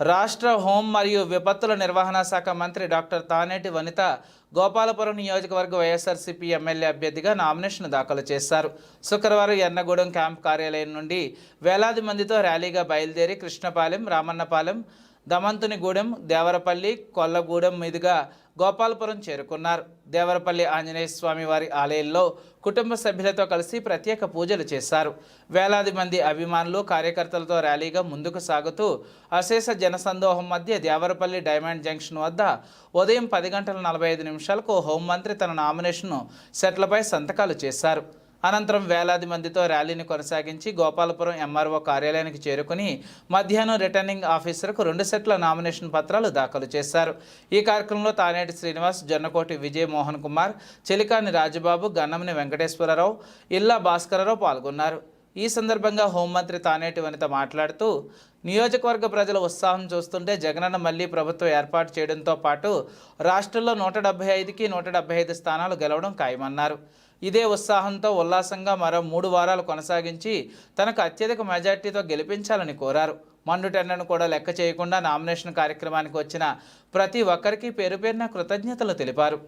రాష్ట్ర హోం మరియు విపత్తుల నిర్వహణ శాఖ మంత్రి డాక్టర్ తానేటి వనిత గోపాలపురం నియోజకవర్గ వైఎస్ఆర్సీపీ ఎమ్మెల్యే అభ్యర్థిగా నామినేషన్ దాఖలు చేశారు. శుక్రవారం ఎన్నగూడెం క్యాంప్ కార్యాలయం నుండి వేలాది మందితో ర్యాలీగా బయలుదేరి కృష్ణపాలెం రామన్నపాలెం దమంతునిగూడెం దేవరపల్లి కొల్లగూడెం మీదుగా గోపాలపురం చేరుకున్నారు. దేవరపల్లి ఆంజనేయ స్వామి వారి ఆలయంలో కుటుంబ సభ్యులతో కలిసి ప్రత్యేక పూజలు చేశారు. వేలాది మంది అభిమానులు కార్యకర్తలతో ర్యాలీగా ముందుకు సాగుతూ అశేష జనసందోహం మధ్య దేవరపల్లి డైమండ్ జంక్షన్ వద్ద ఉదయం పది గంటల నలభై ఐదు నిమిషాలకు హోంమంత్రి తన నామినేషన్ను సెట్లపై సంతకాలు చేశారు. అనంతరం వేలాది మందితో ర్యాలీని కొనసాగించి గోపాలపురం ఎంఆర్ఓ కార్యాలయానికి చేరుకుని మధ్యాహ్నం రిటర్నింగ్ ఆఫీసర్కు రెండు సెట్ల నామినేషన్ పత్రాలు దాఖలు చేశారు. ఈ కార్యక్రమంలో తానేటి శ్రీనివాస్ జొన్నకోటి విజయ్ మోహన్ కుమార్ చెలికాని రాజబాబు గన్నమని వెంకటేశ్వరరావు ఇల్లా భాస్కరరావు పాల్గొన్నారు. ఈ సందర్భంగా హోంమంత్రి తానేటి వనిత మాట్లాడుతూ నియోజకవర్గ ప్రజల ఉత్సాహం చూస్తుంటే జగనన్న మళ్ళీ ప్రభుత్వం ఏర్పాటు చేయడంతో పాటు రాష్ట్రంలో నూట డెబ్బై ఐదుకి నూట డెబ్బై ఐదు స్థానాలు గెలవడం ఖాయమన్నారు. ఇదే ఉత్సాహంతో ఉల్లాసంగా మరో మూడు వారాలు కొనసాగించి తనకు అత్యధిక మెజార్టీతో గెలిపించాలని కోరారు. మండుటెండను కూడా లెక్క చేయకుండా నామినేషన్ కార్యక్రమానికి వచ్చిన ప్రతి ఒక్కరికి పేరు పేరున కృతజ్ఞతలు తెలిపారు.